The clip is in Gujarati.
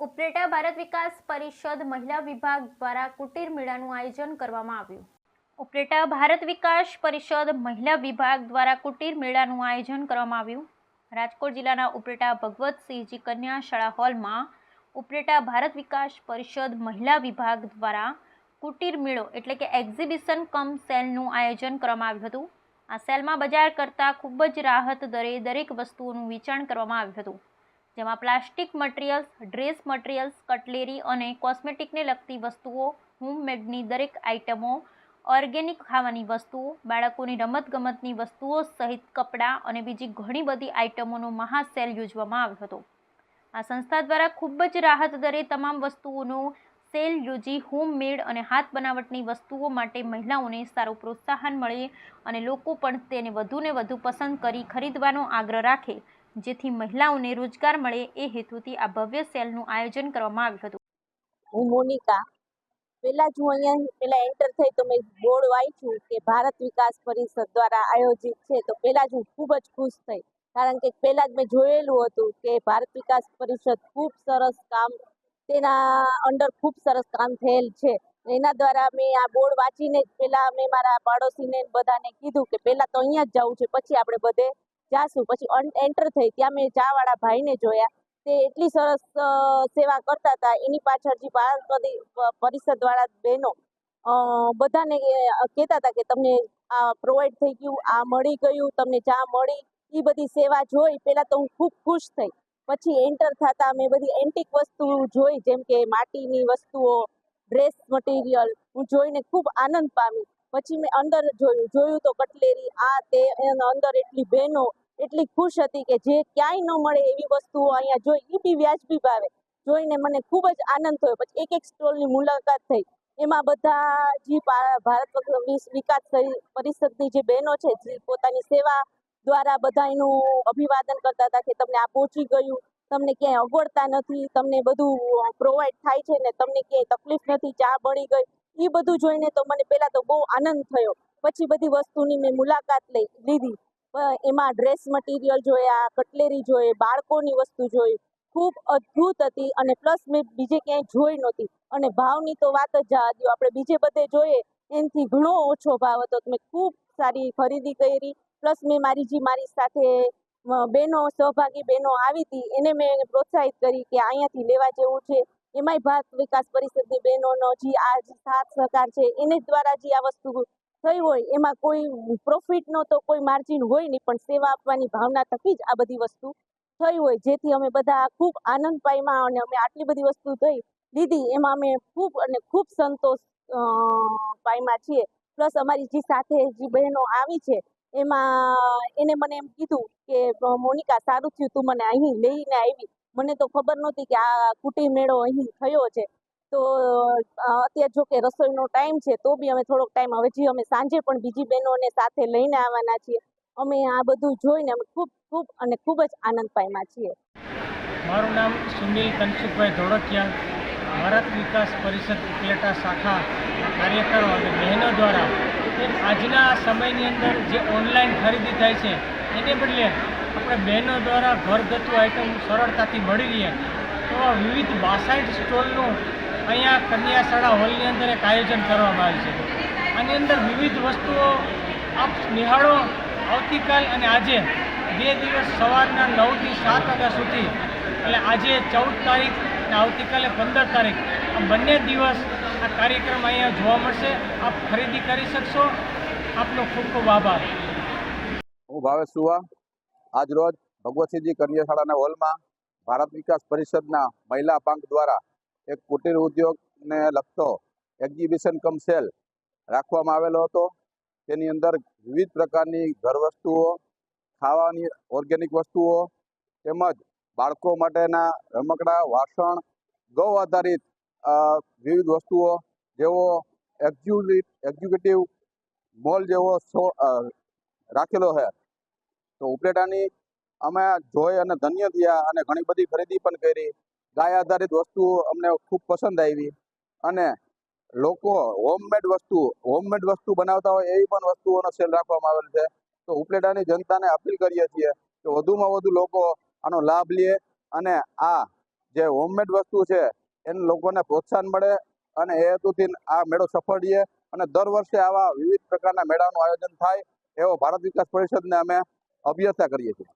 ઉપલેટા ભારત વિકાસ પરિષદ મહિલા વિભાગ દ્વારા કુટીર મેળાનું આયોજન કરવામાં આવ્યું. ઉપલેટા ભારત વિકાસ પરિષદ મહિલા વિભાગ દ્વારા કુટીર મેળાનું આયોજન કરવામાં આવ્યું. રાજકોટ જિલ્લાના ઉપલેટા ભગવતસિંહજી કન્યા શાળા હોલમાં ઉપલેટા ભારત વિકાસ પરિષદ મહિલા વિભાગ દ્વારા કુટીર મેળો એટલે કે એક્ઝિબિશન કમ સેલનું આયોજન કરવામાં આવ્યું હતું. આ સેલમાં બજાર કરતાં ખૂબ જ રાહત દરે દરેક વસ્તુઓનું વેચાણ કરવામાં આવ્યું હતું. જેમાં plastic materials, dress materials, cutlery અને કોસ્મેટિકને લગતી વસ્તુઓ, હોમમેડની દરેક આઇટમો, ઓર્ગેનિક ખાવાની વસ્તુઓ, બાળકોની રમતગમતની વસ્તુઓ સહિત કપડાં અને બીજી ઘણી બધી આઇટમોનો મહાસેલ યોજવામાં આવ્યો હતો. આ સંસ્થા દ્વારા ખૂબ જ રાહત દરે તમામ વસ્તુઓનો સેલ યોજી હોમમેડ અને હાથ બનાવટની વસ્તુઓ માટે મહિલાઓને સારું પ્રોત્સાહન મળે અને લોકો પણ તેને વધુને વધુ પસંદ કરી ખરીદવાનો આગ્રહ રાખે. જેથી મહિલાઓને રોજગાર મળે એ હેતુથી આ ભવ્ય સેલનું આયોજન કરવામાં આવ્યું હતું. હું મોનિકા. પહેલા જ હું અહીંયા પહેલા એન્ટર થઈ તો મેં બોર્ડ વાંચ્યું કે ભારત વિકાસ પરિષદ દ્વારા આયોજિત છે. તો પહેલા જ હું ખૂબ જ ખુશ થઈ. કારણ કે પહેલા જ મેં જોયેલું હતું કે ભારત વિકાસ પરિષદ ખૂબ સરસ કામ, તેના અંડર ખૂબ સરસ કામ થયેલ છે. એના દ્વારા મેં આ બોર્ડ વાંચીને જ પહેલાં મેં મારા પાડોશીને બધાને કીધું કે પહેલાં તો અહીંયા જ જવું છે, પછી આપણે બધે જાશું. પછી એન્ટર થઈ. ત્યાં મેં ચાવાળા ભાઈને જોયા. તે એટલી સરસ સેવા કરતા હતા. એની પાછળ જે ભારત પરિષદ વાળા બહેનો બધાને કહેતા હતા કે તમને આ પ્રોવાઈડ થઈ ગયું, આ મળી ગયું, તમને ચા મળી. એ બધી સેવા જોઈ. પહેલાં તો હું ખૂબ ખુશ થઈ. પછી એન્ટર થતા મેં બધી એન્ટિક વસ્તુ જોઈ, જેમ કે માટીની વસ્તુઓ ડ્રેસ મટીરિયલ હું જોઈને ખૂબ આનંદ પામી. પછી મેં અંદર જોયું જોયું તો કટલેરી. આ તે અંદર એટલી બહેનો એટલી ખુશ હતી કે જે ક્યાંય ન મળે એવી વસ્તુઓ અહીંયા જોઈ એ બી વ્યાજબી ભાવે. જોઈને મને ખૂબ જ આનંદ થયો. પછી એક એક સ્ટોલની મુલાકાત થઈ. એમાં બધા જે ભારત વિકાસ પરિષદની જે બહેનો છે, જે પોતાની સેવા દ્વારા બધા એનું અભિવાદન કરતા હતા કે તમને આ પહોંચી ગયું, તમને ક્યાંય અગવડતા નથી, તમને બધું પ્રોવાઈડ થાય છે ને તમને ક્યાંય તકલીફ નથી, ચા બળી ગઈ એ બધું જોઈને તો મને પહેલાં તો બહુ આનંદ થયો. પછી બધી વસ્તુની મેં મુલાકાત લઈ, લીધી. એમાં ડ્રેસ મટીરિયલ જોયા કટલેરી જોઈ, બાળકોની વસ્તુ જોઈ. ખૂબ અદ્ભુત હતી અને પ્લસ મેં બીજે ક્યાંય જોઈ નહોતી. અને ભાવની તો વાત જ જવા દ્યો આપણે બીજે બધે જોઈએ, એનાથી ઘણો ઓછો ભાવ હતો. મેં ખૂબ સારી ખરીદી કરી. પ્લસ મેં મારી જે મારી સાથે બહેનો, સહભાગી બહેનો આવી હતી, એને મેં પ્રોત્સાહિત કરી કે અહીંયાથી લેવા જેવું છે. એમાંય ભારત વિકાસ પરિષદની બહેનોનો જે આ સાથ સહકાર છે, એને દ્વારા જે આ વસ્તુ થઈ હોય, એમાં કોઈ પ્રોફિટનો તો કોઈ માર્જિન હોય નહીં, પણ સેવા આપવાની ભાવના થકી જ આ બધી વસ્તુ થઈ હોય. જેથી અમે બધા ખૂબ આનંદ પામ્યા અને અમે આટલી બધી વસ્તુ થઈ, લીધી. એમાં અમે ખૂબ અને ખૂબ સંતોષ પામ્યા છીએ. પ્લસ અમારી જે સાથે જે બહેનો આવી છે, એમાં એને મને એમ કીધું કે મોનિકા, સારું થયું તું મને અહીં લઈને આવી. મને તો ખબર નહોતી કે આ કુટી મેળો અહીં થયો છે. તો અત્યારે જો કે રસોઈનો ટાઈમ છે, તો બી અમે થોડોક ટાઈમ હવે જે અમે સાંજે પણ બીજી બહેનોને સાથે લઈને આવવાના છીએ. અમે આ બધું જોઈને અમે ખૂબ ખૂબ અને ખૂબ જ આનંદ પામ્યા છીએ. મારું નામ સુનિલ કનસુખભાઈ ધોળકિયા. ભારત વિકાસ પરિષદ ઉપલેટા શાખા કાર્યકરો અને બહેનો દ્વારા આજના સમયની અંદર જે ઓનલાઈન ખરીદી થાય છે, એને બદલે આપણે બહેનો દ્વારા ઘરગથ્થુ આઇટમ સરળતાથી મળી રહીએ તો વિવિધ બાસાઈડ સ્ટોલનું અહીંયા કન્યાશાળા હોલની અંદર એક આયોજન કરવામાં આવ્યું છે. આની અંદર વિવિધ વસ્તુઓ આપ નિહાળો. આવતીકાલ અને આજે બે દિવસ સવારના નવથી સાત વાગ્યા સુધી, એટલે આજે ચૌદ તારીખ અને આવતીકાલે પંદર તારીખ આ બંને દિવસ આ કાર્યક્રમ અહીંયા જોવા મળશે. આપ ખરીદી કરી શકશો. આપનો ખૂબ ખૂબ આભાર. હું ભાવેશ સુવા. આજ રોજ ભગવતસિંહજી કન્યાશાળાના હોલમાં ભારત વિકાસ પરિષદના મહિલા પાંખ દ્વારા એક કુટીર ઉદ્યોગને લગતો એક્ઝિબિશન કમ સેલ રાખવામાં આવેલો હતો. તેની અંદર વિવિધ પ્રકારની ઘર વસ્તુઓ ખાવાની ઓર્ગેનિક વસ્તુઓ તેમજ બાળકો માટેના રમકડા, વાસણ, ગૌ આધારિત વિવિધ વસ્તુઓ જેવો એક્ઝિક્યુટિવ મોલ જેવો રાખેલો છે. તો ઉપલેટાની અમે જોઈ અને ધન્ય થયા અને ઘણી બધી ખરીદી પણ કરી. ગાય આધારિત વસ્તુઓ અમને ખૂબ પસંદ આવી. અને લોકો હોમમેડ વસ્તુ હોમમેડ વસ્તુ બનાવતા હોય એવી પણ વસ્તુઓનો સેલ રાખવામાં આવેલ છે. તો ઉપલેટાની જનતાને અપીલ કરીએ છીએ કે વધુમાં વધુ લોકો આનો લાભ લે અને આ જે હોમમેડ વસ્તુ છે, એને લોકોને પ્રોત્સાહન મળે અને એ હેતુથી આ મેળો સફળ રહે અને દર વર્ષે આવા વિવિધ પ્રકારના મેળાનું આયોજન થાય એવો ભારત વિકાસ પરિષદને અમે અભ્યર્થના કરીએ છીએ.